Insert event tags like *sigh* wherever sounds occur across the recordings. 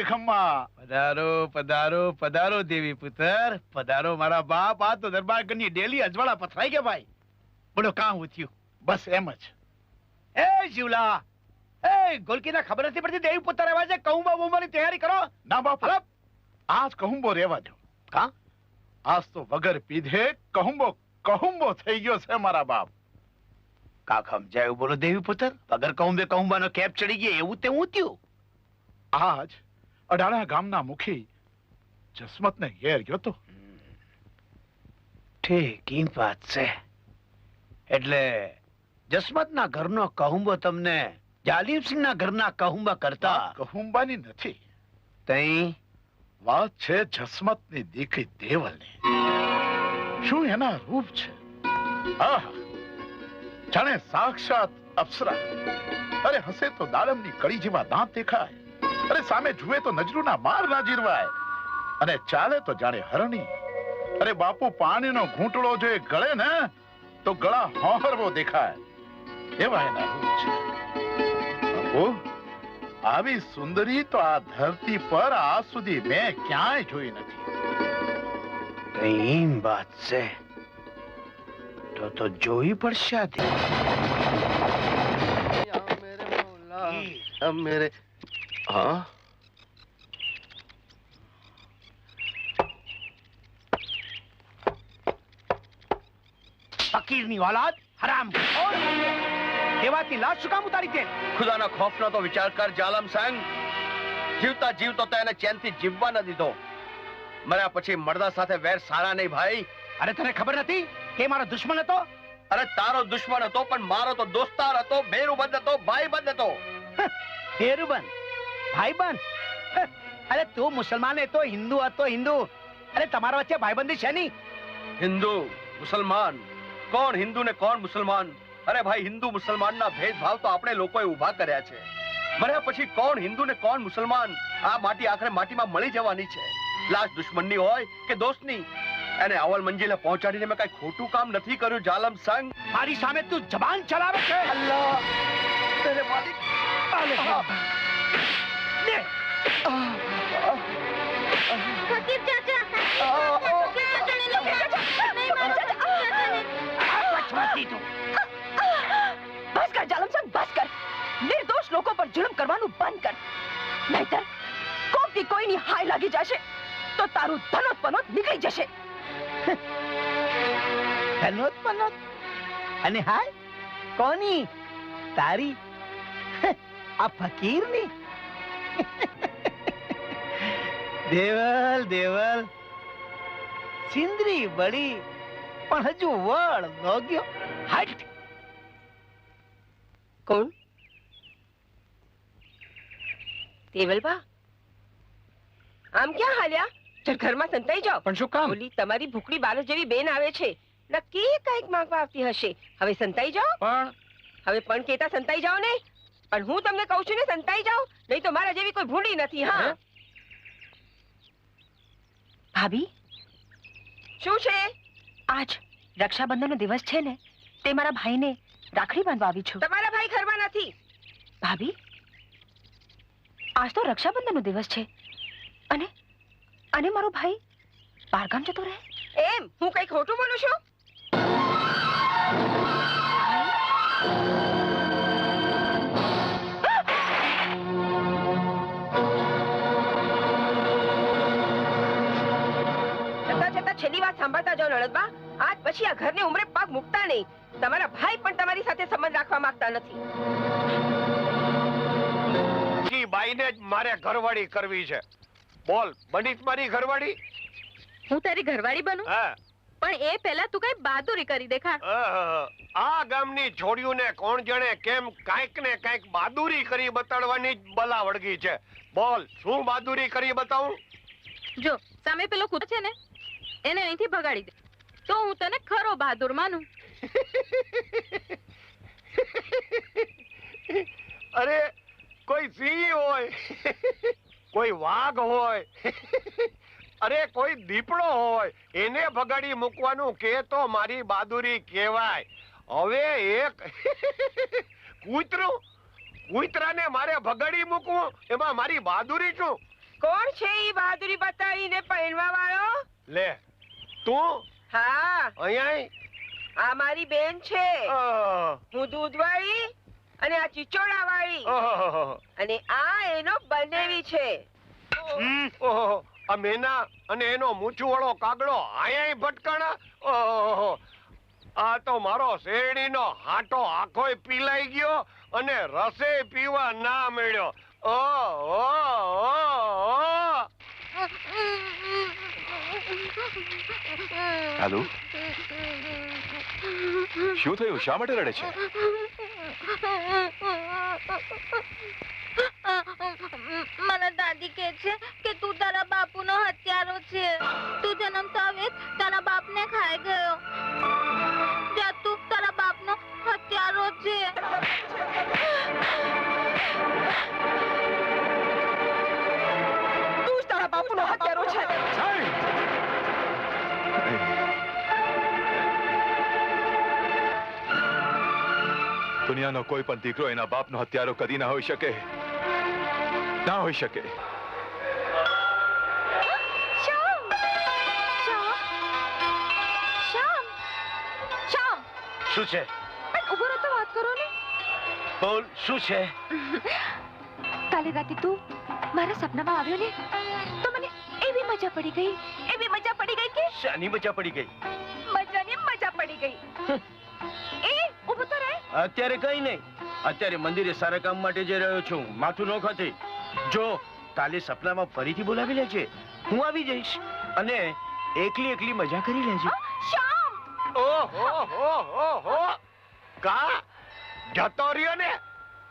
ને ખમ્મા. પધારો પધારો પધારો દેવી પુત્ર. પધારો મારા બાપ. આ તો દરબાર કરની ડેલી અજવાળા પથરાઈ ગયા ભાઈ. બોલો કાં હું બસ એમ જ. એ જીવલા. એ ગોલકીના ખબર નથી પડતી દેવી પુત્ર આવ્યા છે. કહું બહુમાની તૈયારી કરો. ના બાપ. આજ કહુંબો રહેવા દો. કાં? આજ તો વગર પીધે કહુંબો કહુંબો થઈ ગયો છે મારા બાપ. કાક સમજાયું બોલો દેવી પુત્ર? વગર કહું કહુંબાનો કહું બાનો કેપ ચડી ગયો એવું તે હું થયું? આજ અડાણા ગામના મુખી જસમત ને ઘેર ગયો તો. ઠીક વાત છે. એટલે જસમતના ઘરનો કહુંબો તમને જાલીમસિંહના ઘરના કહુંબા કરતા? કહુંબાની નથી. તઈ? વાત છે જસમતની દીકરી દેવલની. શું એના રૂપ છે? આહ! જાણે સાક્ષાત અપ્સરા. અરે હસે તો દાડમની કળી જેવા દાંત દેખાય. અરે સામે જુએ તો નજરુના માર ના જીરવાય. અને ચાલે તો જાણે હરણી. અરે બાપુ પાણીનો ઘૂંટડો જો એ ગળે ને તો ગળા હોહરવો દેખાય. એવા એના રૂપ છે. બાપુ આવી સુંદરી તો આ ધરતી પર આજ સુધી મેં ક્યાંય જોઈ નથી. તઈ વાત છે. તો તો જોઈ પડશે આ હા? ફકીરની ઓલાદ હરામ દેવાતી લાશ શું કામ ઉતારી છે? ખુદાના ખોફનો તો વિચાર કર જાલમ સંગ. જીવતા જીવતો તો ચેનથી જીવવા ન દીધો. મર્યા પછી મરદા સાથે વેર સારા નહીં ભાઈ. અરે તને ખબર નથી કે મારો દુશ્મન હતો? અરે તારો દુશ્મન હતો પણ મારો તો દોસ્તાર હતો બેરુબંધ હતો ભાઈબંધ હતો. ભેરુબંધ ભાઈબંધ? અરે તું મુસલમાન એ તો હિન્દુ હતો હિન્દુ. અરે તમારા વચ્ચે ભાઈબંધી છે નહીં? હિન્દુ મુસલમાન. કોણ હિન્દુ ને કોણ મુસલમાન? અરે ભાઈ હિન્દુ મુસલમાન ના ભેદભાવ તો આપણે લોકોએ ઊભા કર્યા છે. મર્યા પછી કોણ હિન્દુ ને કોણ મુસલમાન? આ માટી આખરે માટીમાં મળી જવાની છે. લાશ દુશ્મનની હોય કે દોસ્તની? એને અવલ મંજિલે પહોંચાડીને મેં કઈ ખોટું કામ નથી કર્યું જાલમ સંગ? મારી સામે તું જબાન ચલાવે છે. તેરે માલિક. લે. ફકીર ચાચા ફકીર ચાચાને લોકો નહીં માનતા. ચાચાને. પછવાતી તું. બસ કર જાલમસન બસ કર નિર્દોષ લોકો પર જુલમ કરવાનું બંધ કર. નહીતર કોકથી કોઈની હાય લાગી જશે તો તારું ધનોત પનોત નીકળી જશે. અને હાય? કોની? તારી? આ ફકીરની? દેવલ દેવલ. સિંદરી બળી પણ હજુ વળ નો ગયો. હટ કોણ? દેવલબા? આમ ક્યાં હાલ્યા? ચલ ઘરમાં સંતાઈ જાઓ. પણ શું કામ? ઓલી તમારી ભૂખડી બારસ જેવી બેન આવે છે. નક્કી કંઈક માંગવા આવતી હશે. હવે સંતાઈ જાઓ. પણ? હવે પણ કેતા સંતાઈ જાઓ ને પણ હું તમને કહું છું ને સંતાઈ જાઓ. નહીં તો મારા જેવી કોઈ ભૂંડી નથી હા. હે? ભાભી? શું છે? આજ રક્ષાબંધનનો દિવસ છે ને તે મારા ભાઈને રાખડી બાંધવા આવી છું. તમારા ભાઈ ઘરમાં નથી. ભાભી આજ તો રક્ષાબંધનનો દિવસ છે. અને અને મારો ભાઈ બહારગામ જતો રહે? એમ? હું કઈ ખોટું બોલું છું? સાંભળતા જાઓ નણદબા. આજ પછી આ ઘરની ઉમરે પગ મૂકતા નહીં. તમારા ભાઈ પણ તમારી સાથે સંબંધ રાખવા માંગતા નથી. જી બાઈને જ મારે ઘરવાળી કરવી છે. બોલ બની મારી ઘરવાળી? હું તારી ઘરવાળી બનું? હા. પણ એ પહેલા તું કઈ બહાદુરી કરી દેખા આ ગામની છોડીઓને કોણ જાણે કેમ કાંઈક ને કાંઈક બહાદુરી કરી બતાડવાની જ બલા વળગી છે. બોલ શું બહાદુરી કરી બતાવું? જો સામે પેલો કૂતરો છે ને એને અહીંથી ભગાડી દે. તો હું તને ખરો બહાદુર માનું. અરે કોઈ સિંહ હોય કોઈ વાઘ હોય અરે કોઈ દીપડો હોય એને ભગાડી મૂકવાનું કે તો મારી બહાદુરી કહેવાય. હવે એક કૂતરું કૂતરાને મારે ભગાડી મૂકવું એમાં મારી બહાદુરી શું? કોણ છે એ બહાદુરી બતાવીને પહેરવા વાળો? લે તું? હા. અહીંયા આ મારી બેન છે. હું દૂધવાળી અને આ ચિચોડા વાળી અને આ એનો બનેવી છે. ઓહોહો. આ મેના અને એનો મૂછુવાળો કાગડો આયા ભટકાણા? ઓહો આ તો મારો શેરડીનો હાટો આખોય પીલાઈ ગયો અને રસે પીવા ના મળ્યો. ઓહો, ઓહો. હાલો? શું થયું? શા માટે રડે છે? મને દાદી કહે છે કે તું તારા બાપુનો હત્યારો છે. તું જન્મતા આવે તારા બાપને ખાઈ ગયો. દુનિયાનો કોઈ પણ દીકરો એના બાપનો હત્યારો કદી ના હોઈ શકે. ના હોઈ શકે. શું છે? ઊભો રહો તો વાત કરો ને. બોલ શું છે? કાલે રાતે તું મારા સપનામાં આવ્યો ને તો મને એવી મજા પડી ગઈ એવી મજા પડી ગઈ કે શાની મજા પડી ગઈ? મજાની મજા પડી ગઈ. અત્યારે કઈ નહીં. અત્યારે મંદિરે સારા કામ માટે જઈ રહ્યો છું. માથું ન ખાતી. જો કાલે સપનામાં ફરીથી બોલાવી લેજે. હું આવી જઈશ. અને એકલી એકલી મજા કરી લેજે. શ્યામ! ઓહો, હો, હો, હો. કા? જતો રહ્યો ને?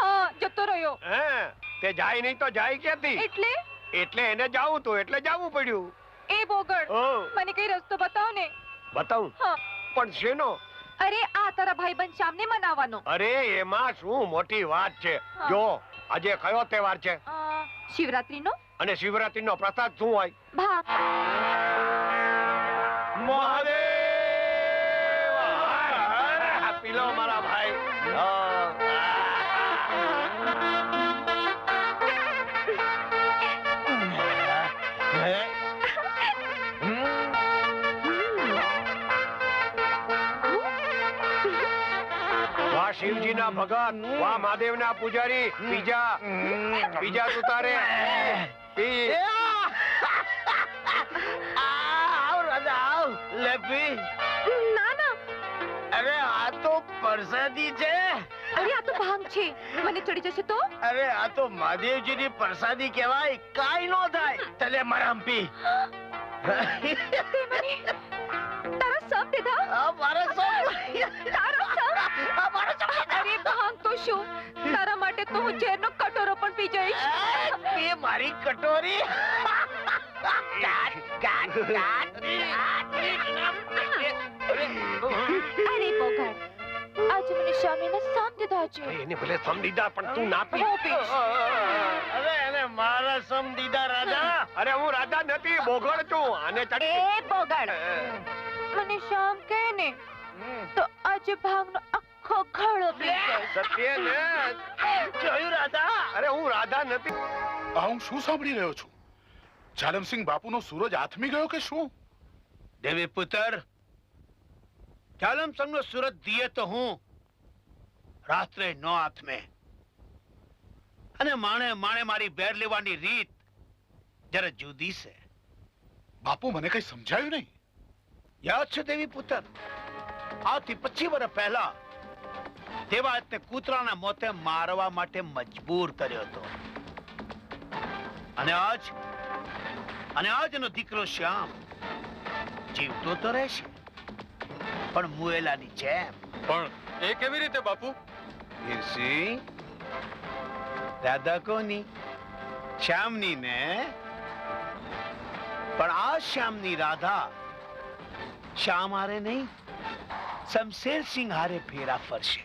હા જતો રહ્યો. હે તે જાય નહીં તો જાય ક્યાંથી? એટલે? એટલે એને જાવું તું એટલે જાવું પડ્યું. એ બોગડ. મને કઈ રસ્તો બતાવ? ને બતાવું પણ શેનો? અરે આ તારા ભાઈબંધ શ્યામને મનાવવાનો અરે એમાં શું મોટી વાત છે જો આજે કયો તહેવાર છે શિવરાત્રીનો અને શિવરાત્રીનો પ્રસાદ શું હોય ભાગ મહાદેવ પીલો મારા ભાઈ શિવજીના ભગત વાહ મહાદેવના પૂજારી બીજા બીજા તું આવ રાજા આવ લેપી ના ના. અરે આ તો પરસાદી છે. અરે આ તો ભાંગ છે. મને ચડી જશે તો? અરે આ તો મહાદેવજીની પ્રસાદી કહેવાય. કાઈ નો થાય. તલે મરમ પી તારા અરે ભાન તો શું? તારા માટે તો હું ઝેરનો કટોરો પણ પી જઈશ. એ મારી કટોરી. કાટ કાટ કાટ અરે બોગડ આજે મને સ્વામીને શાંત દીધા છે. એને ભલે સમજીદા પણ તું ના પી. પીશ. અરે એને મારા સમ દીધા રાજા. અરે હું રાજા નથી બોગડ છું આને એ ચડી બોગડ મને શામ કહે ને તો આજે ભાંગનો આખો ઘડો પી જઈશ સત્ય ને જોયું રાજા અરે હું રાધા નથી. આ હું શું સાંભળી રહ્યો છું? જાલમસિંહ બાપુનો સૂરજ આથમી ગયો કે શું? દેવી પુત્ર ચાલમ સંગનો સુરત તો હું રાત્રે નો આથમે. અને માણે માણે મારી બેર લેવાની રીત જરા જુદી છે બાપુ મને કઈ સમજાયું નહીં? યાદ છે દેવી પુત્ર? આથી પચી વર્ષ પહેલા દેવાયતને કૂતરાના મોતે મારવા માટે મજબૂર કર્યો હતો. અને આજ અને આજનો દીકરો શ્યામ જીવતો તો રહેશે પણ મુએલાની જેમ. પણ એ કેવી રીતે બાપુ? ઈર્ષી દાદા કોની? શ્યામની ને? પણ આ શ્યામની રાધા શ્યામ હારે નહીં શમશેર સિંહ હારે ફેરા ફરશે.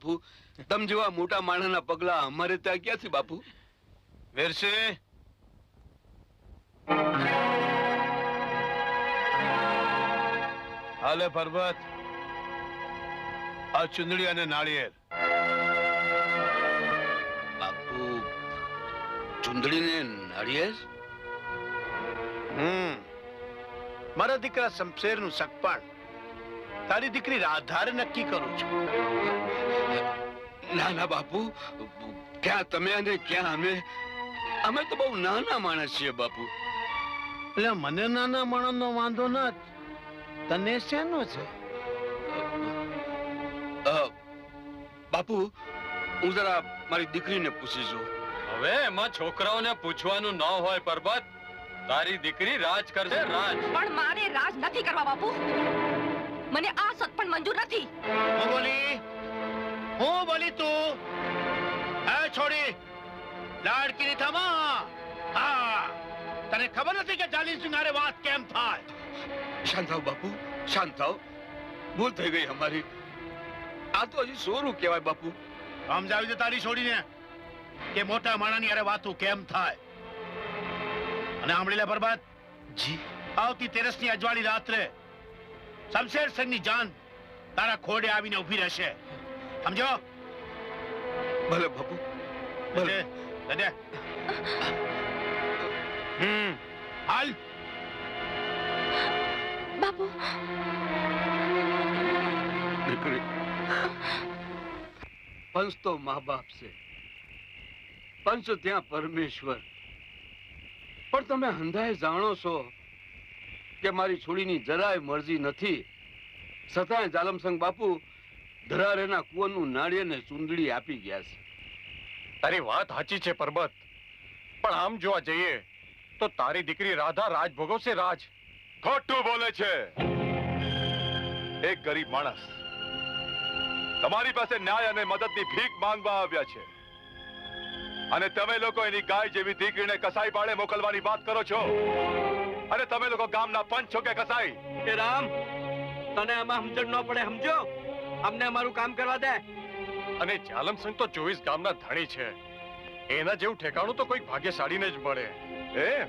બાપુ? તમ જેવા મોટા માણસના પગલા અમારે ત્યાં ક્યાંથી બાપુ? વેરશે. હાલે પર્વત. આ ચુંદડી અને નાળિયેર. બાપુ ચુંદડી ને નાળિયેર? હમ. મારા દીકરા શમશેરનું સગપણ. તારી દીકરી રાધારે નક્કી કરું છું. ના ના બાપુ. ક્યાં તમે અને ક્યાં અમે? અમે તો બહુ નાના માણસ છીએ બાપુ. એટલે મને નાના માણસનો વાંધો ન તને શેનો છે? બાપુ હું જરા મારી દીકરીને પૂછી જોઉં હવે એમાં છોકરાઓને પૂછવાનું ન હોય પરબત. તારી દીકરી રાજ કરશે રાજ. પણ મારે રાજ નથી કરવા બાપુ. મને આ સત પણ મંજૂર નથી. હું બોલી હું બોલી તું એ છોડી લાડકીની થમા. હા તને ખબર નથી કે જાલી સિંગારે વાત કેમ થાય? શાંત થાવ બાપુ શાંત થાવ. ભૂલ થઈ ગઈ અમારી. આ તો હજી સોરું કહેવાય બાપુ. સમજાવી દે તારી છોડીને કે મોટા માણાની અરે વાતું કેમ થાય? અને સાંભળી લે પરબત? જી. આવતી તેરસની અજવાળી રાત્રે શમશેર સિંહની જાન તારા ખોડે આવીને ઊભી રહેશે. સમજો? ભલે બાપુ ભલે. દે દે હમ હાલ. બાપુ. દીકરી પંચ તો મા બાપ છે. પંચ ત્યાં પરમેશ્વર. પણ તમે હંધાય જાણો છો કે મારી છોડીની જરાય મરજી નથી. છતાંય જાલમસંગ બાપુ ધરારેના કુવરનું નાળિયેરને ચૂંદડી આપી ગયા છે. તારી વાત સાચી છે, પરબત. પણ આમ જોવા જઈએ તો તારી દીકરી રાધા રાજ ભોગવશે રાજ. ખોટું બોલે છે. એક ગરીબ માણસ તમારી પાસે ન્યાય અને મદદની ભીખ માંગવા આવ્યા છે. અને તમે લોકો એની ગાય જેવી દીકરીને કસાઈ પાડે મોકલવાની વાત કરો છો? અને તમે લોકો ગામના પંચ છો કે કસાઈ? કે રામ તને આમાં સમજણ ન પડે સમજો? અમને અમારું કામ કરવા દે. અને જાલમસંગ તો ચોવીસ ગામના ધણી છે. એના જેવું ઠેકાણું તો કોઈ ભાગ્યશાળીને જ મળે. એ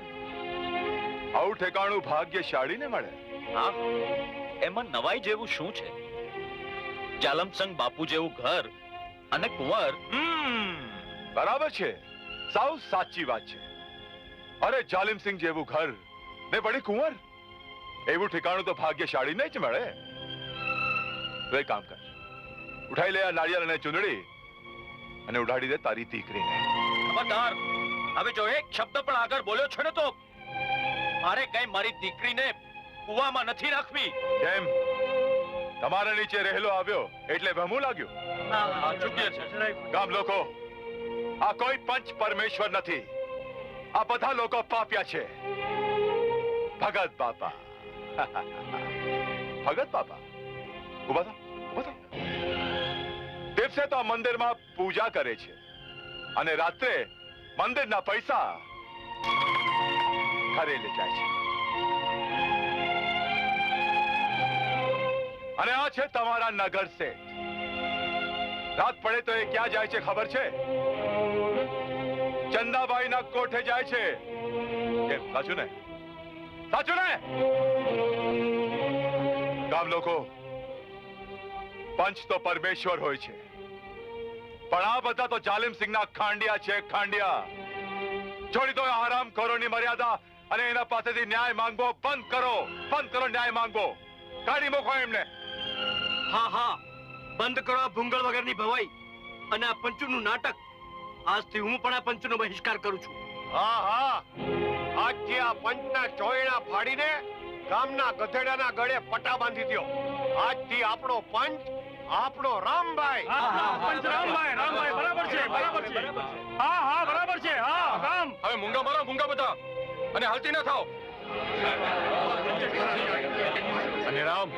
આવું ઠેકાણું ભાગ્યશાળીને મળે? હા. એમાં નવાઈ જેવું શું છે? જાલમસંગ બાપુ જેવું ઘર અને કુંવર બરાબર છે. સાવ સાચી વાત છે. અરે જાલિમસિંહ જેવું ઘર ને વળી કુંવર? એવું ઠેકાણું તો ભાગ્યશાળીને જ મળે. તો એક કામ કર. ઉઠાઈ લે આ નાળિયેર અને ચૂંદડી અને ઉડાડી દે તારી દીકરીને. ખબરદાર હવે જો એક શબ્દ પણ આગળ બોલ્યો છે ને તો મારે કઈ મારી દીકરીને કુવામાં નથી રાખવી. કેમ? તમારા નીચે રહેલો આવ્યો એટલે ભમું લાગ્યું. ગામ લોકો આ કોઈ પંચ પરમેશ્વર નથી. આ બધા લોકો પાપ્યા છે. ભગત બાપા. *laughs* ભગત બાપા? ઊભા થા ઊભા થા. દિવસે તો મંદિરમાં પૂજા કરે છે. અને રાત્રે મંદિરના પૈસા ઘરે લઈ જાય છે. અને આ છે તમારા નગર શેઠ રાત પડે તો એ ક્યાં જાય છે ખબર છે? કોઠે જાય છે? કેમ? સાચું ને? સાચું ને? ગામ લોકો, પંચ તો પરમેશ્વર હોય છે. પણ આ બધા તો જાલિમ સિંહના ખાંડિયા છે, ખાંડિયા. છોડી દો આરામ ખોરોની મર્યાદા અને એના પાસેથી ન્યાય માંગવો બંધ કરો બંધ કરો ન્યાય માંગવો. કાઢી મૂકો એમને. હા હા. બંધ કરો ભૂંગળ વગરની ભવાઈ અને આ પંચુનું નાટક. આજથી હું પણ આ પંચનો બહિષ્કાર કરું છું. હા હા. આજથી આ પંચના ચોયણા ફાડીને ગામના ગધેડાના ગળે પટા બાંધી દ્યો. આજથી આપણો પંચ આપણો રામભાઈ. પંચ રામભાઈ, રામભાઈ, બરાબર છે, બરાબર છે. હા હા બરાબર છે હા રામ. હવે મૂંગા મારો મૂંગા બધા. અને હાલતી ના થાવ અને રામ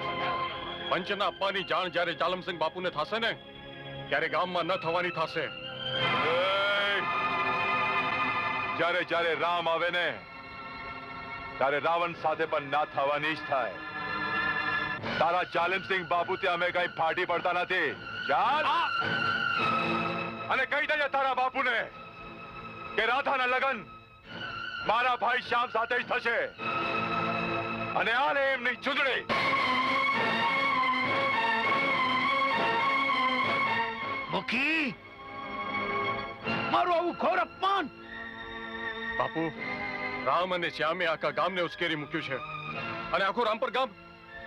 પંચના અપ્પાની જાણ જ્યારે જાલમસિંહ બાપુને થશે ને ત્યારે ગામમાં ન થવાની થશે! જ્યારે જ્યારે રામ આવે ને ત્યારે રાવણ સાથે પણ ના થવાની જ થાય. તારા જાલિમસિંહ બાબુ ત્યાં અમે કઈ ફાટી પડતા નથી. ચાલ અને કહી દેજે તારા બાપુને કે રાધાના લગન મારા ભાઈ શ્યામ સાથે જ થશે. અને આને એમની ચૂંટણી. મુખી મારું આવું ઘોર અપમાન બાપુ, રામ અને શ્યામે આખા ગામને ઉશ્કેરી મૂક્યું છે. અને આખું રામપર ગામ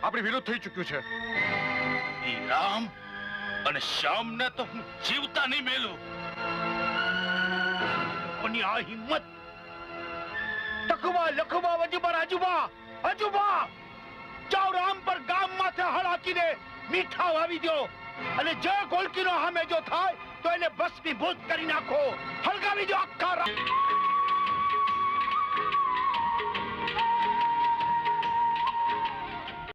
આપણી વિરુદ્ધ થઈ ચૂક્યું છે. રામ અને શ્યામને તો હું જીવતા નહીં મેલું. આ હિંમત? તકવા લખવા વજુબા રાજુબા અજુબા જાઓ રામ પર ગામ માથે હળ હાકીને મીઠા વાવી દો અને જે ગોલકીનો હામે જો થાય, તો એને ભસ્મીભૂત કરી નાખો. હળગાવી દો આખા રા-